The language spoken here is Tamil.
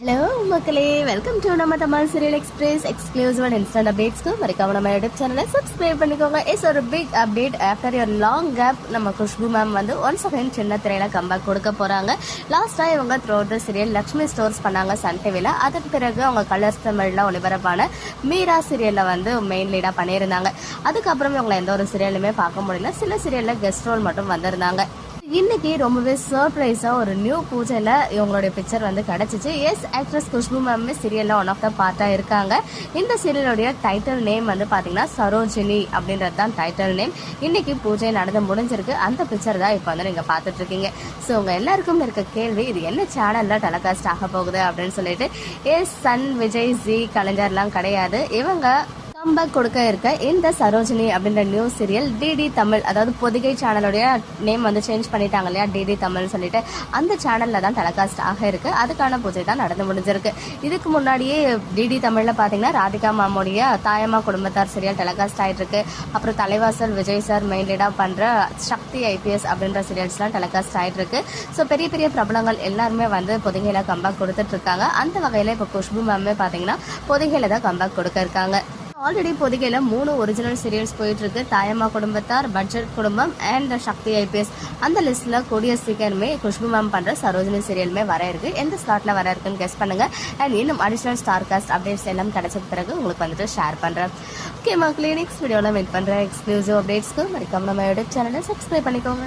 ஹலோ மக்களே. வெல்கம் டு நம்ம Tamil serial express exclusive and instant அப்டேட்ஸ்க்கு மறக்காம நம்ம யூடியூப் சேனலை சப்ஸ்கிரைப் பண்ணிக்கோங்க. இஸ் ஒரு big update after year long gap நம்ம குஷ்பு மேம் வந்து ஒன்ஸ் அகைன் சின்ன திரையில கம்பேக் கொடுக்க போறாங்க. லாஸ்டா இவங்க through the serial Lakshmi Stores பண்ணாங்க சன் டிவியில் அதுக்கு பிறகு அவங்க கலர்ஸ் தமிழ்ல ஒளிபரப்பான மீரா சீரியல்ல வந்து மெயின் லீடா பண்ணியிருந்தாங்க. அதுக்கப்புறம் இவங்களை எந்த ஒரு சீரியலுமே பார்க்க முடியல. சில சீரியல்ல கெஸ்ட் ரோல் மட்டும் வந்திருந்தாங்க. இன்னைக்கு ரொம்பவே சர்ப்ரைஸா ஒரு நியூ பூஜையில இவங்களுடைய பிக்சர் வந்து கிடைச்சிச்சு. எஸ் ஆக்ட்ரஸ் குஷ்பு மேம் சீரியல்ல ஒன் ஆஃப் த பார்ட்டா இருக்காங்க. இந்த சீரியலுடைய டைட்டில் நேம் வந்து பாத்தீங்கன்னா சரோஜினி அப்படின்றது தான் டைட்டில் நேம் இன்னைக்கு பூஜை நடந்து முடிஞ்சிருக்கு. அந்த பிக்சர் தான் இப்போ வந்து நீங்க பார்த்துட்ருக்கீங்க ஸோ உங்க எல்லாருக்கும் இருக்க கேள்வி இது என்ன சேனல்ல டெலகாஸ்ட் ஆக போகுது அப்படின்னு சொல்லிட்டு எஸ் சன் விஜய் ஜி கலைஞர்லாம் கிடையாது. இவங்க கம்பேக் கொடுக்க இருக்க இந்த சரோஜினி அப்படின்ற நியூ சீரியல் டிடி தமிழ் அதாவது பொதிகை சேனலுடைய நேம் வந்து சேஞ்ச் பண்ணிட்டாங்க இல்லையா? டிடி தமிழ் சொல்லிட்டு அந்த சேனல்ல தான் டெலகாஸ்ட் ஆக இருக்கு. அதுக்கான பூஜை தான் நடந்து முடிஞ்சிருக்கு. இதுக்கு முன்னாடியே டிடி தமிழ்ல பாத்தீங்கன்னா ராதிகா மாமோடைய தாயம்மா குடும்பத்தார் சீரியல் டெலகாஸ்ட் ஆயிட்டு இருக்கு அப்புறம் தலைவாசல் விஜய் சார் மெயின் லீடா பண்ற சக்தி ஐபிஎஸ் அப்படின்ற சீரியல்ஸ்லாம் டெலகாஸ்ட் ஆயிட்டு இருக்கு ஸோ பெரிய பெரிய பிரபலங்கள் எல்லாருமே வந்து பொதிகையில கம்பேக் கொடுத்துட்டு இருக்காங்க. அந்த வகையில இப்போ குஷ்பு மேமே பாத்தீங்கன்னா பொதிகையில தான் கம்பேக் கொடுக்க இருக்காங்க. ஆல்ரெடி பொதுகையில் மூணு ஒரிஜினல் சீரியல்ஸ் போயிட்டுருக்கு. தாயம்மா குடும்பத்தார் பட்ஜெட் குடும்பம் அண்ட் சக்தி ஐபிஎஸ். அந்த லிஸ்ட்டில் கூடிய சீக்கிரமே குஷ்பு மேம் பண்ணுற சரோஜினி சீரியலுமே வர இருக்கு. எந்த ஸ்லாட்டில் வர இருக்குன்னு கெஸ் பண்ணுங்க. அண்ட் இன்னும் அடிஷ்னல் ஸ்டார் காஸ்ட் அப்டேட்ஸ் எல்லாம் கிடைச்ச பிறகு உங்களுக்கு வந்துட்டு ஷேர் பண்ணுறேன் ஓகே மக்களே வீடியோவில் மீட் பண்ணுறேன் எக்ஸ்க்ளூசிவ் அப்டேட்ஸ்க்கு மறக்காம நம்ம யூடியூப் சேனலை சப்ஸ்கிரைப் பண்ணிக்கோங்க.